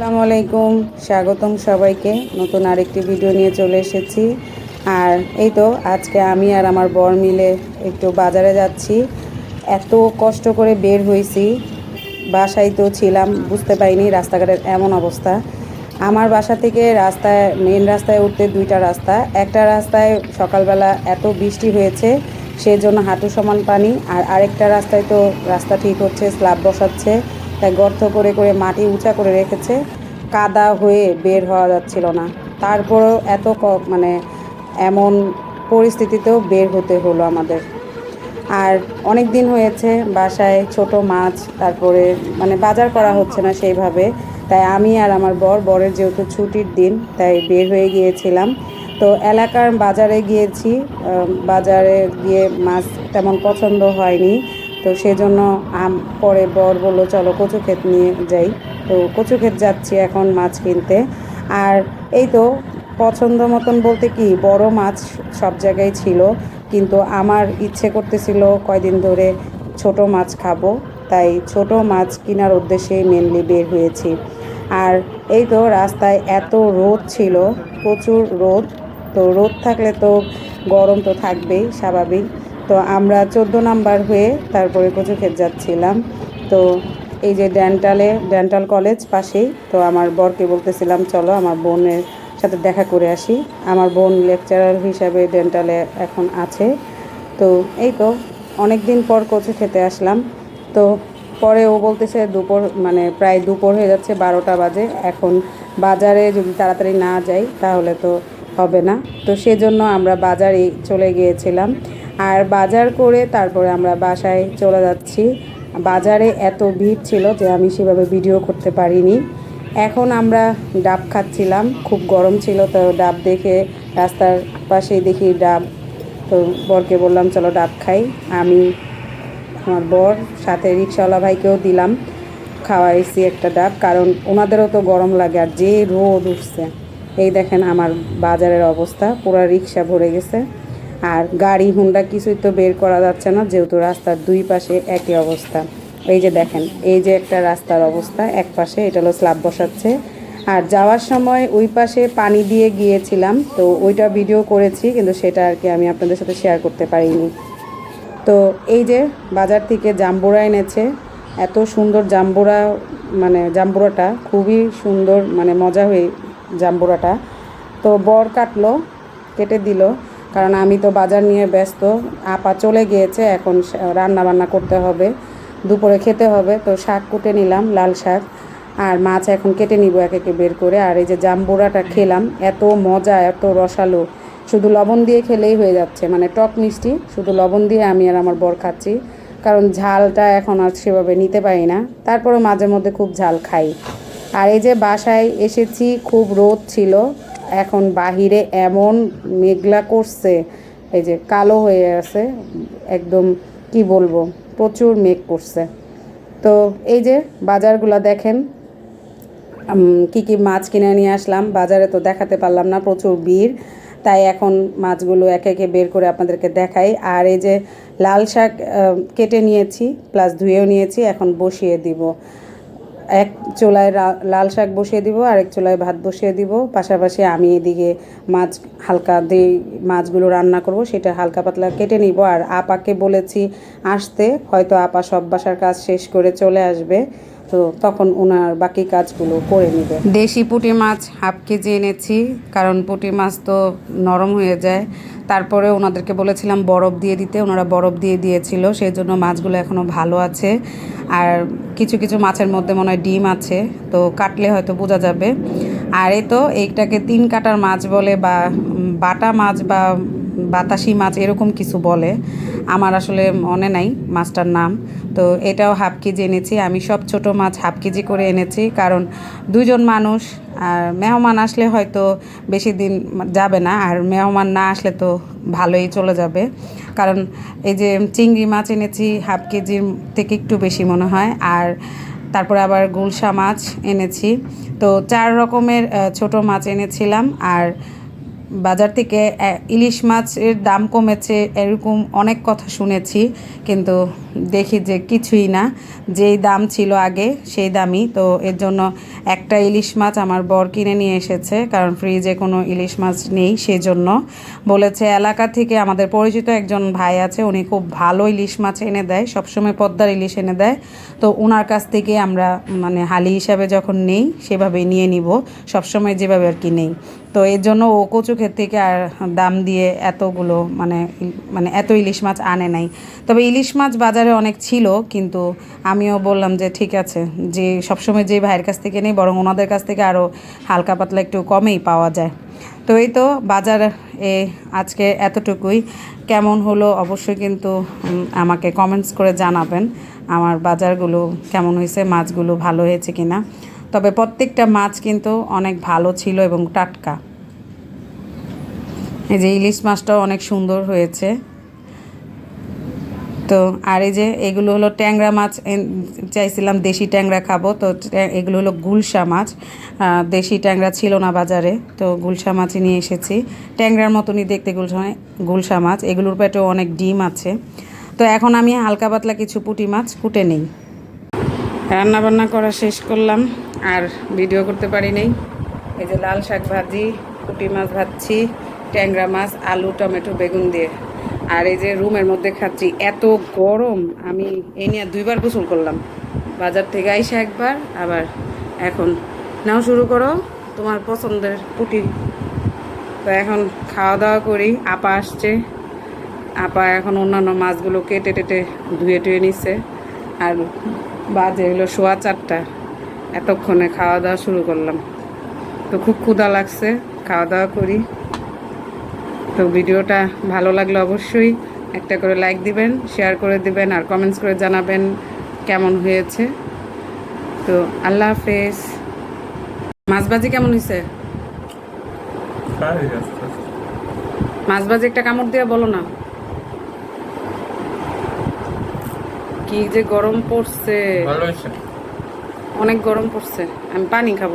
আসসালামু আলাইকুম। স্বাগতম সবাইকে। নতুন আরেকটি ভিডিও নিয়ে চলে এসেছি। আর এই তো, আজকে আমি আর আমার বর মিলে একটু বাজারে যাচ্ছি। এত কষ্ট করে বের হয়েছি বাসায় তো ছিলাম, বুঝতে পারিনি রাস্তাঘাটের এমন অবস্থা। আমার বাসা থেকে রাস্তায় মেন রাস্তায় উঠতে দুইটা রাস্তা। একটা রাস্তায় সকালবেলা এত বৃষ্টি হয়েছে সেই জন্য হাঁটু সমান পানি। আর আরেকটা রাস্তায় তো রাস্তা ঠিক হচ্ছে, স্ল্যাব বসাচ্ছে। তাই গর্ত করে করে মাটি উঁচা করে রেখেছে। কাদা হয়ে বের হওয়া যাচ্ছিল না। তারপরেও এত মানে এমন পরিস্থিতিতেও বের হতে হলো আমাদের। আর অনেক দিন হয়েছে বাসায় ছোট মাছ, তারপরে মানে বাজার করা হচ্ছে না সেইভাবে। তাই আমি আর আমার বর, বরের যেহেতু ছুটির দিন, তাই বের হয়ে গিয়েছিলাম। তো এলাকার বাজারে গিয়েছি। বাজারে গিয়ে মাছ তেমন পছন্দ হয়নি। তো সেজন্য আম পরে বর বলল, চলো কচু ক্ষেত নিয়ে যাই। তো কচু ক্ষেত যাচ্ছি এখন মাছ কিনতে। আর এই তো পছন্দ মতন বলতে কি, বড় মাছ সব জায়গায় ছিল, কিন্তু আমার ইচ্ছে করতেছিল কয়দিন ধরে ছোট মাছ খাব, তাই ছোট মাছ কেনার উদ্দেশ্যে মেনলি বের হয়েছি। আর এই তো রাস্তায় এত রোদ ছিল, প্রচুর রোদ, তো রোদ থাকলে তো গরম তো থাকবেই, স্বাভাবিক। তো আমরা চোদ্দ নাম্বার হয়ে তারপরে কচুক্ষেত যাচ্ছিলাম। তো এই যে ডেন্টালে, ডেন্টাল কলেজ পাশেই, তো আমার বরকে বলতেছিলাম, চলো আমার বোনের সাথে দেখা করে আসি। আমার বোন লেকচারার হিসাবে ডেন্টালে এখন আছে। তো এই তো অনেক দিন পর কচু খেতে আসলাম। তো পরে ও বলতেছে দুপুর মানে প্রায় দুপুর হয়ে যাচ্ছে, বারোটা বাজে। এখন বাজারে যদি তাড়াতাড়ি না যাই, তাহলে তো হবে না। তো সেজন্য আমরা বাজারেই চলে গিয়েছিলাম। আর বাজার করে তারপরে আমরা বাসায় চলে যাচ্ছি। বাজারে এত ভিড় ছিল যে আমি সেভাবে ভিডিও করতে পারিনি। এখন আমরা ডাব খাচ্ছিলাম, খুব গরম ছিল তো ডাব দেখে রাস্তার পাশেই দেখি ডাব। তো বরকে বললাম, চলো ডাব খাই। আমি, আমার বর, সাথে রিক্সাওয়ালা ভাইকেও দিলাম, খাওয়াইছি একটা ডাব, কারণ ওনাদেরও তো গরম লাগে আর যে রোদ উঠছে। এই দেখেন আমার বাজারের অবস্থা, পুরো রিক্সা ভরে গেছে। আর গাড়ি হুন্ডা কিছুই তো বের করা যাচ্ছে না, যেহেতু রাস্তার দুই পাশে একই অবস্থা। এই যে দেখেন, এই যে একটা রাস্তার অবস্থা, এক পাশে এটা হলো স্ল্যাব বসাচ্ছে। আর যাওয়ার সময় ওই পাশে পানি দিয়ে গিয়েছিলাম, তো ওইটা ভিডিও করেছি, কিন্তু সেটা আর কি আমি আপনাদের সাথে শেয়ার করতে পারিনি। তো এই যে বাজার থেকে জাম্বুরা এনেছে, এত সুন্দর জাম্বুরা মানে জাম্বুরাটা, খুবই সুন্দর মানে মজা হয়ে জাম্বুরাটা। তো বর কাটলো, কেটে দিল কারণ আমি তো বাজার নিয়ে ব্যস্ত। আপা চলে গিয়েছে, এখন রান্না বান্না করতে হবে, দুপুরে খেতে হবে, তো শাক কুটে নিলাম, লাল শাক আর মাছ এখন কেটে নিব এক একে বের করে। আর এই যে জাম্বুরাটা খেলাম, এত মজা, এত রসালো। শুধু লবণ দিয়ে খেলেই হয়ে যাচ্ছে মানে টক মিষ্টি, শুধু লবণ দিয়ে আমি আর আমার বর খাচ্ছি। কারণ ঝালটা এখন আর সেভাবে নিতে পারি না তারপরে মাঝে মধ্যে খুব ঝাল খাই। আর এই যে বাসায় এসেছি, খুব রোদ ছিল এখন বাহিরে এমন মেঘলা করছে, এই যে কালো হয়ে আছে, একদম কি বলব, প্রচুর মেঘ করছে। তো এই যে বাজারগুলো দেখেন কি কি মাছ কিনে নিয়ে আসলাম, বাজারে তো দেখাতে পারলাম না, প্রচুর ভিড়। তাই এখন মাছগুলো একে একে বের করে আপনাদেরকে দেখাই। আর এই যে লাল শাক কেটে নিয়েছি প্লাস ধুয়েও নিয়েছি, এখন বসিয়ে দিব। এক চুলায় লাল শাক বসিয়ে দিব এক চুলায় ভাত বসিয়ে দিব। পাশাপাশি আমি এদিকে মাছ, হালকা দিয়ে মাছগুলো রান্না করব, সেটা হালকা পাতলা কেটে নিব। আর আপাকে বলেছি আসতে, হয়তো আপা সব বাসার কাজ শেষ করে চলে আসবে। তো তখন ওনার বাকি কাজগুলো করে নেবে। দেশি পুঁটি মাছ হাফ কেজি এনেছি, কারণ পুঁটি মাছ তো নরম হয়ে যায়। তারপরে ওনাদেরকে বলেছিলাম বরফ দিয়ে দিতে, ওনারা বরফ দিয়ে দিয়েছিল সেই জন্য মাছগুলো এখনও ভালো আছে। আর কিছু কিছু মাছের মধ্যে মনে হয় ডিম আছে, তো কাটলে হয়তো বোঝা যাবে। আর এ তো, এইটাকে তিন কাটার মাছ বলে বা বাটা মাছ বা বাতাসি মাছ এরকম কিছু বলে। আমার আসলে মনে নাই মাছটার নাম। তো এটাও হাফ কেজি এনেছি। আমি সব ছোট মাছ হাফ কেজি করে এনেছি। কারণ দুজন মানুষ, আর মেহমান আসলে হয়তো বেশি দিন যাবে না। আর মেহমান না আসলে তো ভালোই চলে যাবে। কারণ এই যে চিংড়ি মাছ এনেছি, হাফ কেজির থেকে একটু বেশি মনে হয়। আর তারপরে আবার গুলশা মাছ এনেছি। তো চার রকমের ছোট মাছ এনেছিলাম। আর বাজার থেকে ইলিশ মাছের দাম কমেছে, এরকম অনেক কথা শুনেছি, কিন্তু দেখি যে কিছুই না। যেই দাম ছিল আগে, সেই দামই। তো এর জন্য একটা ইলিশ মাছ আমার বর কিনে নিয়ে এসেছে, কারণ ফ্রিজে কোনো ইলিশ মাছ নেই সেই জন্য বলেছে, এলাকা থেকে আমাদের পরিচিত একজন ভাই আছে, উনি খুব ভালো ইলিশ মাছ এনে দেয়, সবসময় পদ্মার ইলিশ এনে দেয়। তো ওনার কাছ থেকে আমরা মানে হালি হিসাবে যখন নেই সেভাবে নিয়ে নিব, সবসময় যেভাবে আর কি নেই। তো এর জন্য ও কচু ক্ষেত থেকে আর দাম দিয়ে এতগুলো মানে মানে এত ইলিশ মাছ আনে নাই। তবে ইলিশ মাছ বাজারে অনেক ছিল, কিন্তু আমিও বললাম যে ঠিক আছে, যে সবসময় যে ভাইয়ের কাছ থেকে নেই, বরং ওনাদের কাছ থেকে আরও হালকা পাতলা একটু কমেই পাওয়া যায়। তো এই তো বাজার এ আজকে এতটুকুই। কেমন হলো অবশ্যই কিন্তু আমাকে কমেন্টস করে জানাবেন, আমার বাজারগুলো কেমন হয়েছে, মাছগুলো ভালো হয়েছে কিনা। তবে প্রত্যেকটা মাছ কিন্তু অনেক ভালো ছিল এবং টাটকা। এই যে ইলিশ মাছটাও অনেক সুন্দর হয়েছে। তো আর এই যে এগুলো হলো ট্যাংরা মাছ চাইছিলাম দেশি ট্যাংরা খাব, তো এগুলো হলো গুলশা মাছ। দেশি ট্যাংরা ছিল না বাজারে, তো গুলশা মাছই নিয়ে এসেছি। ট্যাংরার মতনই দেখতে গুলশা গুলশা মাছ, এগুলোর পেটেও অনেক ডিম আছে। তো এখন আমি হালকা পাতলা কিছু পুঁটি মাছ কুটে নিই। রান্না বান্না করা শেষ করলাম। আর ভিডিও করতে পারি নাই। এই যে লাল শাক ভাজি পুঁটি মাছ ভাজছি, ট্যাংরা মাছ, আলু, টমেটো, বেগুন দিয়ে। আর এই যে রুমের মধ্যে খাচ্ছি, এত গরম। আমি এই নিয়ে দুইবার গোসল করলাম। বাজার থেকে আইসা একবার, আবার এখন। নাও শুরু করো, তোমার পছন্দের পুঁটি তো এখন খাওয়া দাওয়া করি, আপা আসছে। আপা এখন অন্যান্য মাছগুলো কেটে টেটে ধুয়ে টুয়ে নিচ্ছে আর বাজে হলো সোয়া চারটা। এতক্ষণে খাওয়া দাওয়া শুরু করলাম। তো খুব ক্ষুধা লাগছে খাওয়া দাওয়া করি। তো ভিডিওটা ভালো লাগলে অবশ্যই একটা করে লাইক দিবেন শেয়ার করে দিবেন আর কমেন্টস করে জানাবেন কেমন হয়েছে। তো আল্লাহ হাফেজ। মাছ ভাজি কেমন হয়েছে। মাছ ভাজি একটা কামড় দিয়ে বলো না। কি যে গরম পড়ছে। ভালো হয়েছে। অনেক গরম পড়ছে আমি পানি খাব।